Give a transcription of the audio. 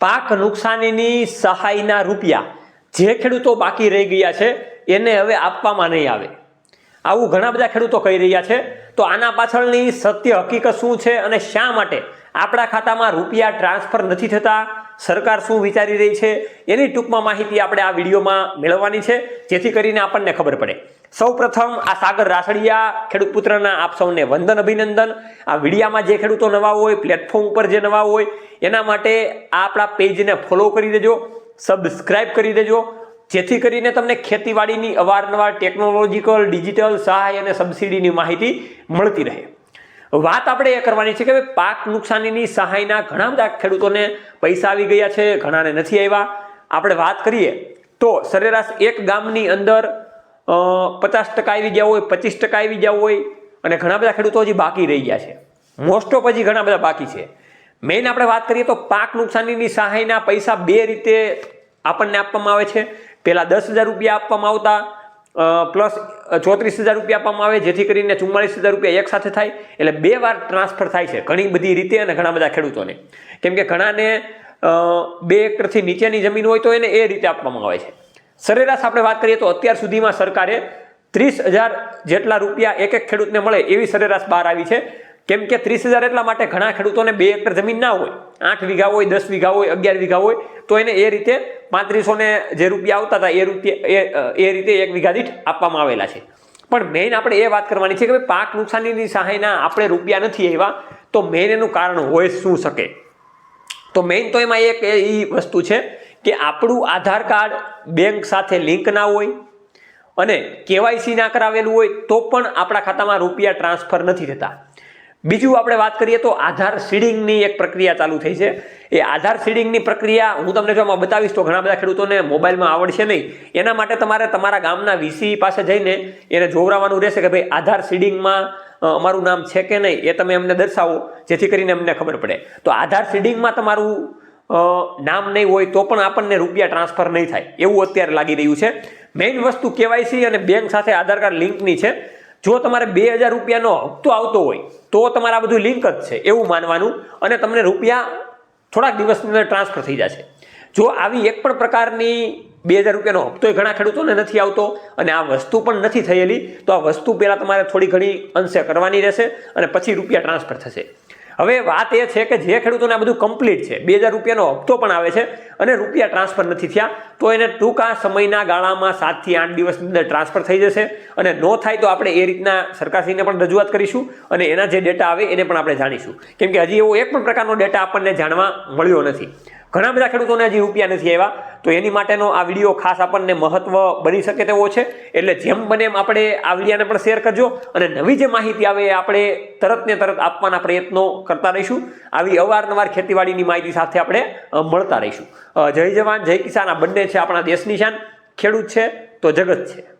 પાક નુકસાનીની સહાયના રૂપિયા જે ખેડૂતો બાકી રહી ગયા છે, એને હવે આપવામાં નહીં આવે. આવું ઘણા બધા ખેડૂતો કહી રહ્યા છે. તો આના પાછળની સત્ય હકીકત શું છે અને શા માટે આપણા ખાતામાં રૂપિયા ટ્રાન્સફર નથી થતા? સરકાર શું વિચારી રહી છે? એની ટૂંકમાં માહિતી આપણે આ વિડીયોમાં મેળવવાની છે. જેથી કરીને આપણને ખબર પડે. સૌ પ્રથમ આ સાગર રાસડિયા ખેડૂત પુત્રના આપ સૌને વંદન, અભિનંદન. આ વિડીયામાં જે ખેડૂતો નવા હોય પ્લેટફોર્મ ઉપર જે નવા હોય, એના માટે આ આપણા પેજને ફોલો કરી દેજો સબસ્ક્રાઇબ કરી દેજો, જેથી કરીને તમને ખેતીવાડીની અવારનવાર ટેકનોલોજીકલ ડિજિટલ સહાય અને સબસિડીની માહિતી મળતી રહે. વાત આપણે એ કરવાની છે કે પાક નુકસાનીની સહાયના ઘણા બધા ખેડૂતોને પૈસા આવી ગયા છે, ઘણાને નથી આવ્યા. આપણે વાત કરીએ તો સરેરાશ એક ગામની અંદર પચાસ ટકા આવી ગયા હોય પચીસ ટકા આવી ગયા હોય અને ઘણા બધા ખેડૂતો હજી બાકી રહી ગયા છે. મોસ્ટ ઓફ હજી ઘણા બધા બાકી છે. મેઇન આપણે વાત કરીએ તો પાક નુકસાનીની સહાયના પૈસા બે રીતે આપણને આપવામાં આવે છે. પહેલાં દસ હજાર રૂપિયા આપવામાં આવતા પ્લસ ચોત્રીસ હજાર રૂપિયા આપવામાં આવે જેથી કરીને ચુમ્માલીસ હજાર રૂપિયા એક સાથે થાય એટલે બે વાર ટ્રાન્સફર થાય છે ઘણી બધી રીતે અને ઘણા બધા ખેડૂતોને. કેમ કે ઘણાને બે એકરથી નીચેની જમીન હોય તો એને એ રીતે આપવામાં આવે છે. સરેરાશ આપણે વાત કરીએ તો અત્યાર સુધીમાં સરકારે ત્રીસ હજાર જેટલા રૂપિયા એક એક ખેડૂતને મળે એવી સરેરાશ બહાર આવી છે. કેમ કે ત્રીસ હજાર એટલા માટે ઘણા ખેડૂતોને બે એકર જમીન ના હોય. આઠ વીઘા હોય, દસ વીઘા હોય, અગિયાર વીઘા હોય, તો એને એ રીતે પાંત્રીસો ને જે રૂપિયા આવતા હતા એ રૂપિયા, એ રીતે એક વીઘા દીઠ આપવામાં આવેલા છે. પણ મેઇન આપણે એ વાત કરવાની છે કે ભાઈ પાક નુકસાનીની સહાયના આપણે રૂપિયા નથી આવ્યા, તો મેઇન એનું કારણ હોય શું શકે? તો મેઇન તો એમાં એક એ વસ્તુ છે કે આપણું આધાર કાર્ડ બેંક સાથે લિંક ના હોય અને કેવાયસી ના કરાવેલું હોય તો પણ આપણા ખાતામાં રૂપિયા ટ્રાન્સફર નથી થતા. બીજું આપણે વાત કરીએ તો આધાર સીડિંગની એક પ્રક્રિયા ચાલુ થઈ છે. એ આધાર સીડિંગની પ્રક્રિયા હું તમને જો આમાં બતાવીશ તો ઘણા બધા ખેડૂતોને મોબાઈલમાં આવડશે નહીં. એના માટે તમારે તમારા ગામના વીસી પાસે જઈને એને જોવરાવાનું રહેશે કે ભાઈ આધાર સીડિંગમાં અમારું નામ છે કે નહીં એ તમે અમને દર્શાવો, જેથી કરીને અમને ખબર પડે. તો આધાર સીડિંગમાં તમારું નામ નહીં હોય તો પણ આપણને રૂપિયા ટ્રાન્સફર નહીં થાય. એવું અત્યારે લાગી રહ્યું છે. મેઇન વસ્તુ કેવાયસી અને બેંક સાથે આધાર કાર્ડ લિંકની છે. જો તમારે બે હજાર રૂપિયાનો હપ્તો આવતો હોય, તો તમારે આ બધું લિંક જ છે, એવું માનવાનું. અને તમને રૂપિયા થોડાક દિવસની અંદર ટ્રાન્સફર થઈ જશે. જો આવી એક પણ પ્રકારની બે હજાર રૂપિયાનો હપ્તો ઘણા ખેડૂતોને નથી આવતો અને આ વસ્તુ પણ નથી થયેલી, તો આ વસ્તુ પહેલાં તમારે થોડી ઘણી અંશે કરવાની રહેશે અને પછી રૂપિયા ટ્રાન્સફર થશે. હવે વાત એ છે કે જે ખેડૂતોને આ બધું કમ્પ્લીટ છે, બે હજાર રૂપિયાનો હપ્તો પણ આવે છે અને રૂપિયા ટ્રાન્સફર નથી થયા, તો એને ટૂંકા સમયના ગાળામાં સાતથી આઠ દિવસની અંદર ટ્રાન્સફર થઈ જશે અને નો થાય તો આપણે એ રીતના સરકારશ્રીને પણ રજૂઆત કરીશું અને એના જે ડેટા આવે એને પણ આપણે જાણીશું. કેમ કે હજી એવો એક પણ પ્રકારનો ડેટા આપણને જાણવા મળ્યો નથી. ઘણા બધા ખેડૂતોને હજી રૂપિયા નથી આવ્યા. તો એની માટેનો આ વીડિયો ખાસ આપણને મહત્વ બની શકે તેવો છે. એટલે જેમ બને એમ આપણે આ વિડીયાને પણ શેર કરજો અને નવી જે માહિતી આવે આપણે તરત ને તરત આપવાના પ્રયત્નો કરતા રહીશું. આવી અવારનવાર ખેતીવાડીની માહિતી સાથે આપણે મળતા રહીશું. જય જવાન, જય કિસાન. આ બંને છે આપણા દેશની શાન. ખેડૂત છે તો જગત છે.